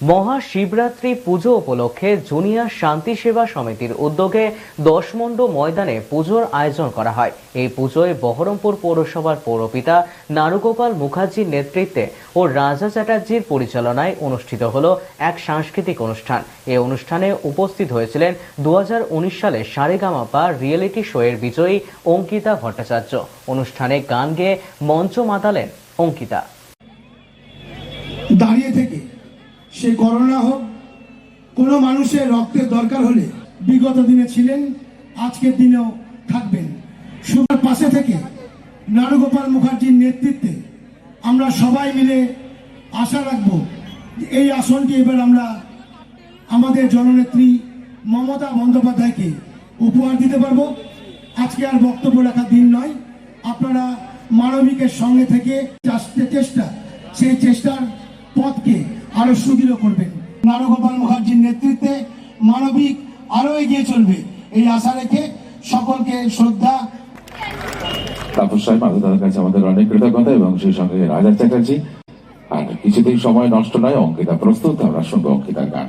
মহাশিবরাত্রি পুজো উপলক্ষে জুনিয়র শান্তি সেবা সমিতির উদ্যোগে দশমন্ড ময়দানে পুজোর আয়োজন করা হয়। এই পুজোয় বহরমপুর পৌরসভার পৌরপিতা নারুগোপাল মুখার্জির নেতৃত্বে ও রাজা চ্যাটার্জির পরিচালনায় অনুষ্ঠিত হল এক সাংস্কৃতিক অনুষ্ঠান। এই অনুষ্ঠানে উপস্থিত হয়েছিলেন দু হাজার উনিশ সালে সারেগামাপা রিয়েলিটি শোয়ের বিজয়ী অঙ্কিতা ভট্টাচার্য। অনুষ্ঠানে গান গেয়ে মঞ্চ মাতালেন অঙ্কিতা। দাঁড়িয়ে থেকে সে করোনা হোক, কোনো মানুষের রক্তের দরকার হলে বিগত দিনে ছিলেন, আজকের দিনেও থাকবেন। সুগার পাশে থেকে নারুগোপাল মুখার্জির নেতৃত্বে আমরা সবাই মিলে আশা রাখব এই আসনটি এবার আমরা আমাদের জননেত্রী মমতা বন্দ্যোপাধ্যায়কে উপহার দিতে পারব। আজকে আর বক্তব্য রাখার দিন নয়। আপনারা মানবিকের সঙ্গে থেকে চেষ্টা, সেই পথকে আরও সুদৃঢ় করবে। নারগোপাল মুখার্জির নেতৃত্বে মানবিক আরও এগিয়ে চলবে। এই আশা রেখে সকলকে শ্রদ্ধা। তাপস সাহেব তাদের কাছে আমাদের অনেক কৃতজ্ঞতা এবং সেই সঙ্গে রাজা চ্যাটার্জি। আর কিছুতেই সময় নষ্ট নয়, অঙ্কিতা প্রস্তুত, আমরা শুনব অঙ্কিতার গান।